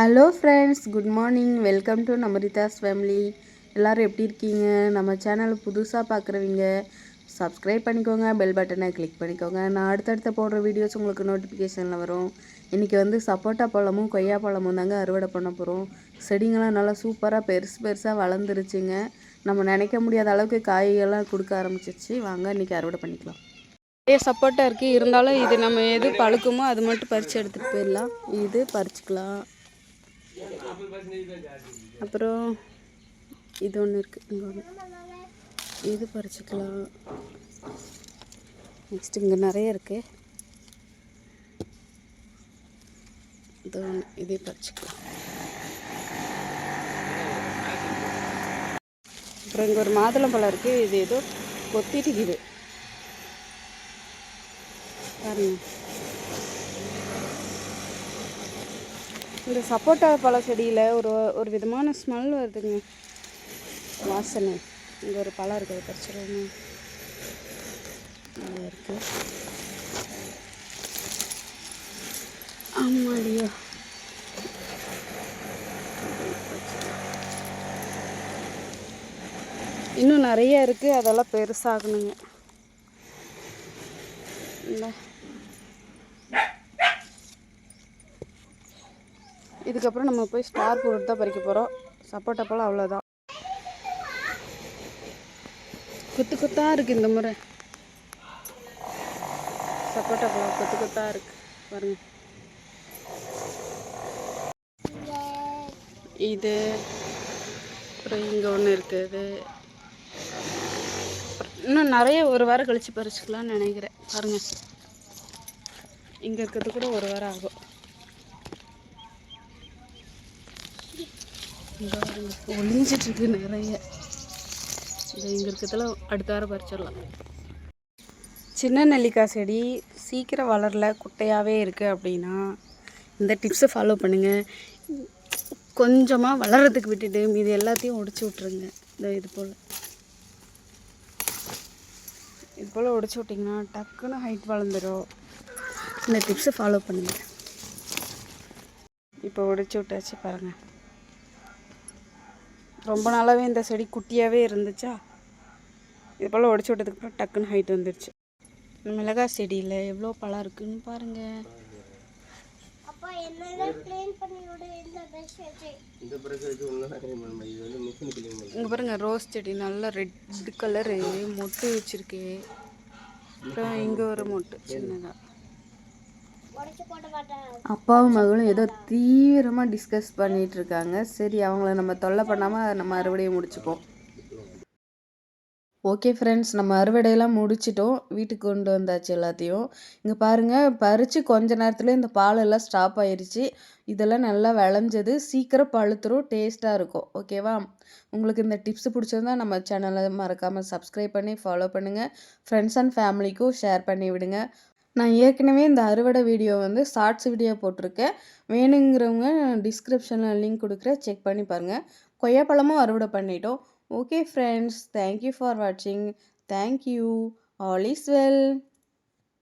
Hello friends good morning welcome to நமரிதாஸ் family எல்லோரும் எப்படி இருக்கீங்க? நம்ம சேனல் புதுசாக பார்க்குறவங்க சப்ஸ்கிரைப் பண்ணிக்கோங்க பெல் பட்டனை கிளிக் பண்ணிக்கோங்க. நான் அடுத்தடுத்த போடுற வீடியோஸ் உங்களுக்கு நோட்டிஃபிகேஷனில் வரும். இன்றைக்கி வந்து சப்போட்டா பழமும் கொய்யா பழமும் தாங்க அறுவடை பண்ண போகிறோம் செடிங்கெல்லாம் நல்லா சூப்பராக பெருசு பெருசாக வளர்ந்துருச்சுங்க. நம்ம நினைக்க முடியாத அளவுக்கு காய்கள்லாம் கொடுக்க ஆரம்பிச்சிச்சு வாங்க இன்றைக்கி அறுவடை பண்ணிக்கலாம். நிறைய சப்போட்டா இருக்குது இருந்தாலும் இது நம்ம எது பழுக்குமோ அது மட்டும் பறித்து எடுத்துகிட்டு போயிடலாம். இது பறிச்சுக்கலாம். அப்புறம் இது ஒன்று இருக்குது இங்கே ஒன்று இது பறிச்சிக்கலாம்? நெக்ஸ்ட் இங்கே நிறைய இருக்குது இது ஒன்று இதே பறிச்சிக்கலாம். அப்புறம் இங்கே ஒரு மாதுளம்பழம் இருக்குது இது ஏதோ கொத்திட்டுக்குது பாருங்க. இந்த சப்போட்டா பழ செடியில் ஒரு ஒரு விதமான ஸ்மெல் வருதுங்க. வாசனை. இங்கே ஒரு பழம் இருக்குது பறிச்சிருவோம்? நல்லா இருக்குது ஆமாடியோ இன்னும் நிறைய இருக்குது அதெல்லாம் பெருசாகணுங்க. இல்லை இதுக்கப்புறம் நம்ம போய் ஸ்டார் ஃப்ரூட் தான் பறிக்க போகிறோம் சப்போட்டா பழம் அவ்வளோதான் குத்து குத்தாக இருக்குது இந்த முறை. சப்போட்டா பழம் குத்து குத்தாக இருக்குது பாருங்க. இது. அப்புறம் இங்கே ஒன்று இருக்குது. இன்னும் நிறைய ஒரு வாரம் கழித்து பறிச்சுக்கலாம்னு நினைக்கிறேன். பாருங்கள் இங்கே இருக்கிறது கூட ஒரு வாரம் ஆகும். ஒளிஞ்சிட்ருக்கு நிறைய. இந்த இங்கே இருக்கிறதெல்லாம் அடுத்த வாரம் பறிச்சிடலாம். சின்ன நெல்லிக்காய் செடி சீக்கிரம் வளரல குட்டையாகவே இருக்குது அப்படின்னா இந்த டிப்ஸை ஃபாலோ பண்ணுங்கள் கொஞ்சமாக வளர்கிறதுக்கு விட்டுட்டு மீது எல்லாத்தையும் உடச்சி விட்ருங்க இந்த இது போல். இது போல் உடச்சி விட்டிங்கன்னா டக்குன்னு ஹைட் வளர்ந்துடும் இந்த டிப்ஸை ஃபாலோ பண்ணுங்கள் இப்போ உடச்சி விட்டாச்சு பாருங்கள் ரொம்ப நாளாகவே இந்த செடி குட்டியாகவே இருந்துச்சா? இது போல் உடச்சி விட்டதுக்கப்புறம் டக்குன்னு ஹைட் வந்துடுச்சு மிளகாய் செடியில் எவ்வளோ பழம் இருக்குன்னு பாருங்கள் இங்கே பாருங்க ரோஸ் செடி நல்லா ரெட் கலரு மொட்டு வச்சிருக்கு. அப்புறம் இங்கே ஒரு மொட்டு சின்னதாக அப்பாவும் மகளும் ஏதோ தீவிரமாக டிஸ்கஸ் பண்ணிட்டு இருக்காங்க சரி அவங்கள நம்ம தொல்லை பண்ணாமல் நம்ம அறுவடையை முடிச்சுப்போம். ஓகே ஃப்ரெண்ட்ஸ் நம்ம அறுவடையெல்லாம் முடிச்சிட்டோம். வீட்டுக்கு கொண்டு வந்தாச்சு எல்லாத்தையும். இங்கே பாருங்கள் பறித்து கொஞ்ச நேரத்தில் இந்த பாலெல்லாம் ஸ்டாப் ஆயிடுச்சு இதெல்லாம் நல்லா விளைஞ்சது. சீக்கிரம் பழுத்துரும் டேஸ்ட்டாக இருக்கும். ஓகேவா உங்களுக்கு இந்த டிப்ஸ் பிடிச்சிருந்தா நம்ம சேனலை மறக்காமல் சப்ஸ்கிரைப் பண்ணி ஃபாலோ பண்ணுங்கள் ஃப்ரெண்ட்ஸ் அண்ட் ஃபேமிலிக்கும் ஷேர் பண்ணி விடுங்க நான் ஏற்கனவே இந்த அறுவடை வீடியோ வந்து ஷார்ட்ஸ் வீடியோ போட்டிருக்கேன். வேணுங்கிறவங்க டிஸ்கிரிப்ஷனில் லிங்க் கொடுக்குறேன். செக் பண்ணி பாருங்கள் கொய்யாப்பழமும் அறுவடை பண்ணிட்டோம். Okay friends thank you for வாட்சிங் thank you all is well